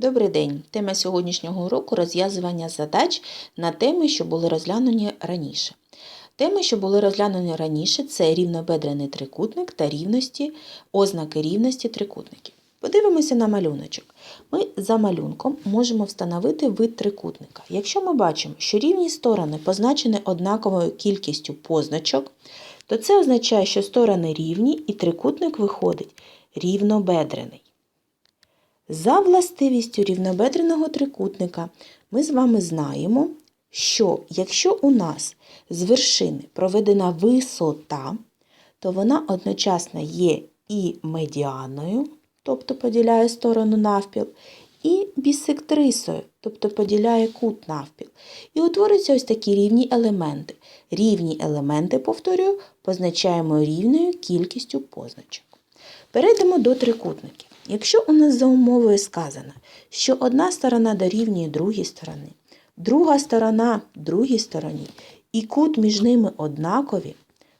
Добрий день! Тема сьогоднішнього уроку розв'язування задач на теми, що були розглянені раніше. Теми, що були розглянені раніше, це рівнобедрений трикутник та рівності, ознаки рівності трикутників. Подивимося на малюночок. Ми за малюнком можемо встановити вид трикутника. Якщо ми бачимо, що рівні сторони позначені однаковою кількістю позначок, то це означає, що сторони рівні і трикутник виходить рівнобедрений. За властивістю рівнобедреного трикутника ми з вами знаємо, що якщо у нас з вершини проведена висота, то вона одночасно є і медіаною, тобто поділяє сторону навпіл, і бісектрисою, тобто поділяє кут навпіл. І утворюються ось такі рівні елементи. Рівні елементи, повторюю, позначаємо рівною кількістю позначок. Перейдемо до трикутників. Якщо у нас за умовою сказано, що одна сторона дорівнює другій стороні, друга сторона другій стороні, і кут між ними однакові,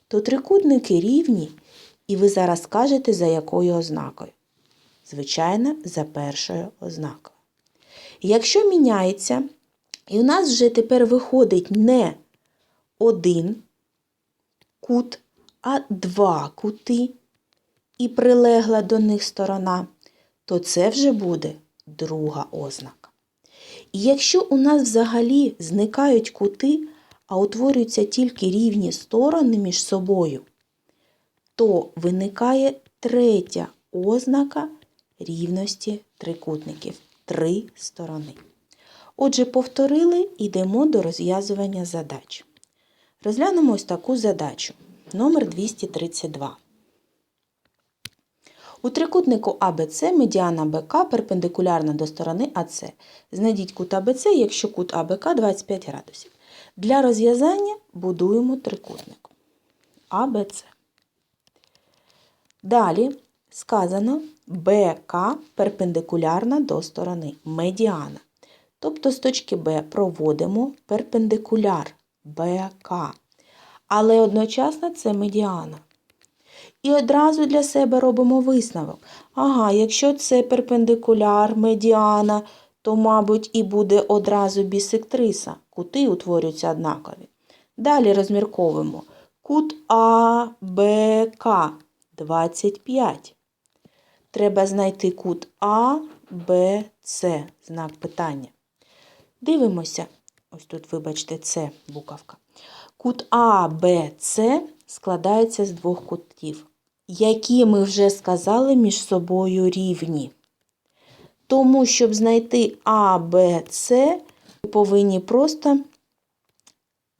то трикутники рівні, і ви зараз скажете, за якою ознакою. Звичайно, за першою ознакою. Якщо міняється, і у нас вже тепер виходить не один кут, а два кути, і прилегла до них сторона, то це вже буде друга ознака. І якщо у нас взагалі зникають кути, а утворюються тільки рівні сторони між собою, то виникає третя ознака рівності трикутників три сторони. Отже, повторили, йдемо до розв'язування задач. Розглянемо ось таку задачу номер 232. У трикутнику АБЦ медіана БК перпендикулярна до сторони АЦ. Знайдіть кут АБЦ, якщо кут АБК 25 градусів. Для розв'язання будуємо трикутник АБЦ. Далі сказано БК перпендикулярна до сторони медіана. Тобто з точки Б проводимо перпендикуляр БК. Але одночасно це медіана. І одразу для себе робимо висновок. Ага, якщо це перпендикуляр, медіана, то, мабуть, і буде одразу бісектриса. Кути утворюються однакові. Далі розмірковуємо. Кут АБК 25. Треба знайти кут А, Б, С. Знак питання. Дивимося. Ось тут, вибачте, С буковка. Кут А, Б, С складається з двох кутів, які ми вже сказали між собою рівні. Тому, щоб знайти А, Б, С, ми повинні просто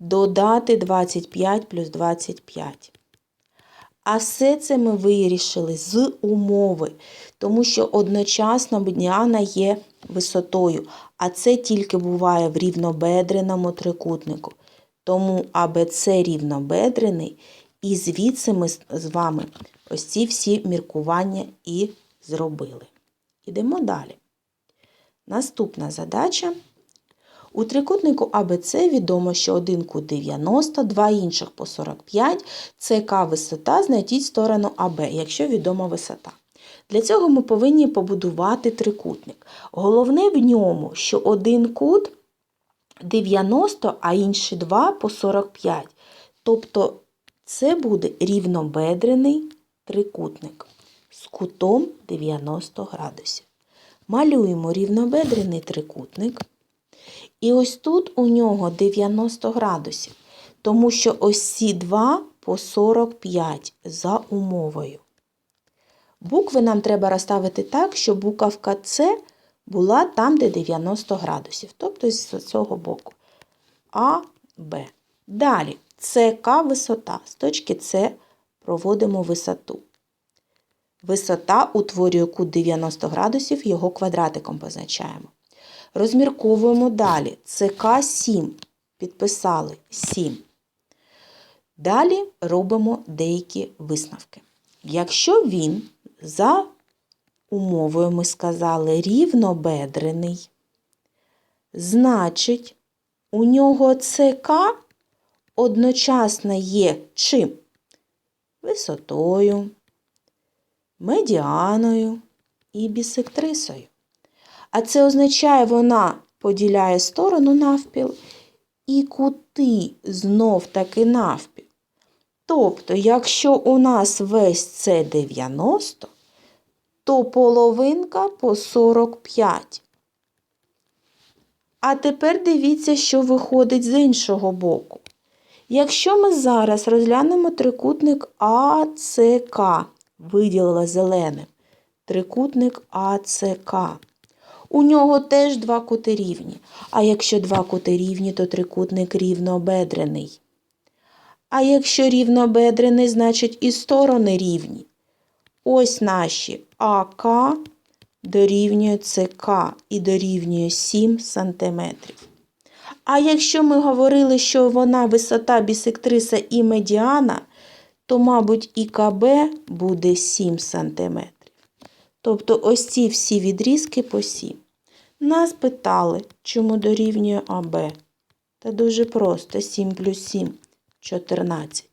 додати 25 плюс 25. А все це ми вирішили з умови, тому що одночасно медіана є висотою, а це тільки буває в рівнобедреному трикутнику. Тому АБЦ рівнобедрений, і звідси ми з вами ось ці всі міркування і зробили. Ідемо далі. Наступна задача. У трикутнику АБЦ відомо, що один кут 90, два інших по 45, це К висота, знайдіть сторону АБ, якщо відома висота. Для цього ми повинні побудувати трикутник. Головне в ньому, що один кут 90, а інші два по 45. Тобто це буде рівнобедрений трикутник з кутом 90 градусів. Малюємо рівнобедрений трикутник. І ось тут у нього 90 градусів, тому що ось ці два по 45 за умовою. Букви нам треба розставити так, щоб буковка С була там, де 90 градусів, тобто з цього боку. А, Б. Далі СК висота. З точки С проводимо висоту. Висота утворює кут 90 градусів, його квадратиком позначаємо. Розмірковуємо далі. ЦК 7. Підписали 7. Далі робимо деякі висновки. Якщо він за умовою ми сказали рівнобедрений, значить, у нього ЦК одночасно є чим? Висотою, медіаною і бісектрисою. А це означає, вона поділяє сторону навпіл і кути знов таки навпіл. Тобто, якщо у нас весь це 90, то половинка по 45. А тепер дивіться, що виходить з іншого боку. Якщо ми зараз розглянемо трикутник АЦК, виділила зеленим, трикутник АЦК. У нього теж два кути рівні. А якщо два кути рівні, то трикутник рівнобедрений. А якщо рівнобедрений, значить і сторони рівні. Ось наші АК дорівнює ЦК і дорівнює 7 см. А якщо ми говорили, що вона висота бісектриса і медіана, то, мабуть, і КБ буде 7 см. Тобто ось ці всі відрізки по 7. Нас питали, чому дорівнює АБ. Та дуже просто 7 плюс 7 14.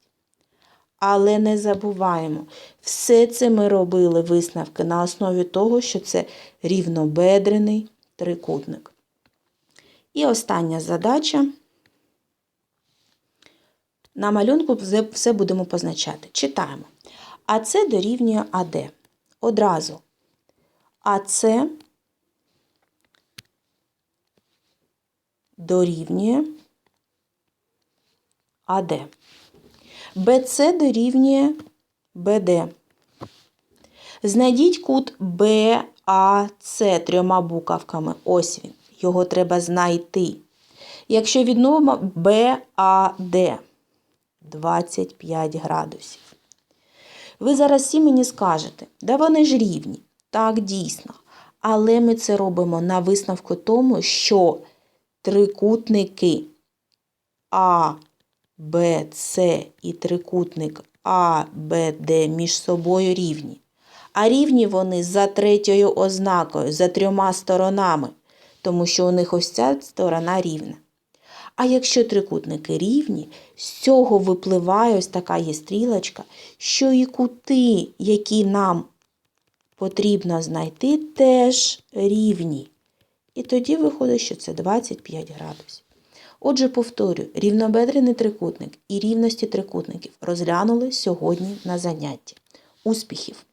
Але не забуваємо, все це ми робили висновки на основі того, що це рівнобедрений трикутник. І остання задача. На малюнку все- будемо позначати. Читаємо. АЦ дорівнює АД. Одразу. АЦ дорівнює АД. БЦ дорівнює БД. Знайдіть кут БАЦ трьома буковками. Ось він. Його треба знайти. Якщо відновимо БАД 25 градусів. Ви зараз всі мені скажете, да вони ж рівні. Так, дійсно. Але ми це робимо на висновку тому, що трикутники А, Б, С і трикутник А, Б, Д між собою рівні. А рівні вони за третьою ознакою, за трьома сторонами, тому що у них ось ця сторона рівна. А якщо трикутники рівні, з цього випливає ось така є стрілочка, що і кути, які нам потрібно знайти, теж рівні. І тоді виходить, що це 25 градусів. Отже, повторюю, рівнобедрений трикутник і рівності трикутників розглянули сьогодні на занятті. Успіхів!